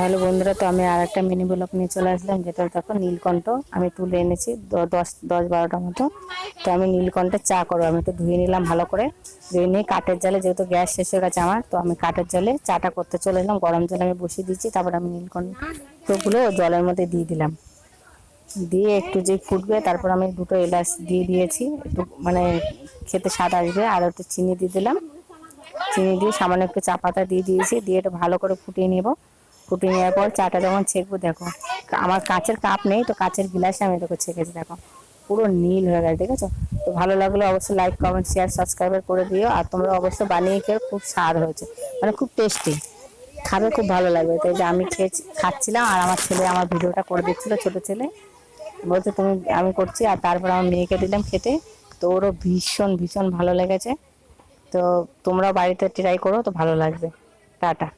তাহলে বন্ধুরা, তো আমি আর একটা মিনি ব্লক নিয়ে চলে আসলাম, যেটা দেখো নীলকণ্ঠ। আমি তুলে এনেছি দশ দশ বারোটা মতো। তো আমি নীলকণ্ঠের চা করব। আমি তো ধুয়ে নিলাম ভালো করে। ধুয়ে নিয়ে কাঠের জলে, যেহেতু গ্যাস শেষ হয়ে গেছে আমার, তো আমি কাঠের জলে চাটা করতে চলে এলাম। গরম জলে আমি বসিয়ে দিচ্ছি তারপর আমি নীলকণ্ঠগুলো জলের মধ্যে দিয়ে দিলাম। দিয়ে একটু যে ফুটবে, তারপর আমি দুটো এলাচ দিয়ে দিয়েছি। একটু মানে খেতে স্বাদ আসবে, আর একটু চিনি দিয়ে দিলাম। চিনি দিয়ে সামান্য একটু চা পাতা দিয়ে দিয়েছি। দিয়ে এটা ভালো করে ফুটিয়ে নেব। ফুটিয়ে নেওয়ার পর চাটা যখন ছেঁকবো, দেখো, আমার কাঁচের কাপ নেই তো কাঁচের গিলাসে আমি দেখো ছেঁকেছি, দেখো। পুরো নীল হয়ে গেছে ঠিক আছে? তো ভালো লাগলে অবশ্যই লাইক কমেন্ট শেয়ার সাবস্ক্রাইবার করে দিও। আর তোমরা অবশ্যই বানিয়ে খেয়ে খুব স্বাদ হয়েছে। মানে খুব টেস্টি খাবে খুব ভালো লাগবে। তাই যে আমি খেয়ে খাচ্ছিলাম আর আমার ছেলে আমার ভিডিওটা করে দিচ্ছিল, ছোট ছেলে। বলছে, তুমি, আমি করছি। আর তারপর আমার মেয়েকে দিলাম খেতে। তো ওরও ভীষণ ভীষণ ভালো লেগেছে। তো তোমরাও বাড়িতে ট্রাই করো, তো ভালো লাগবে। টাটা।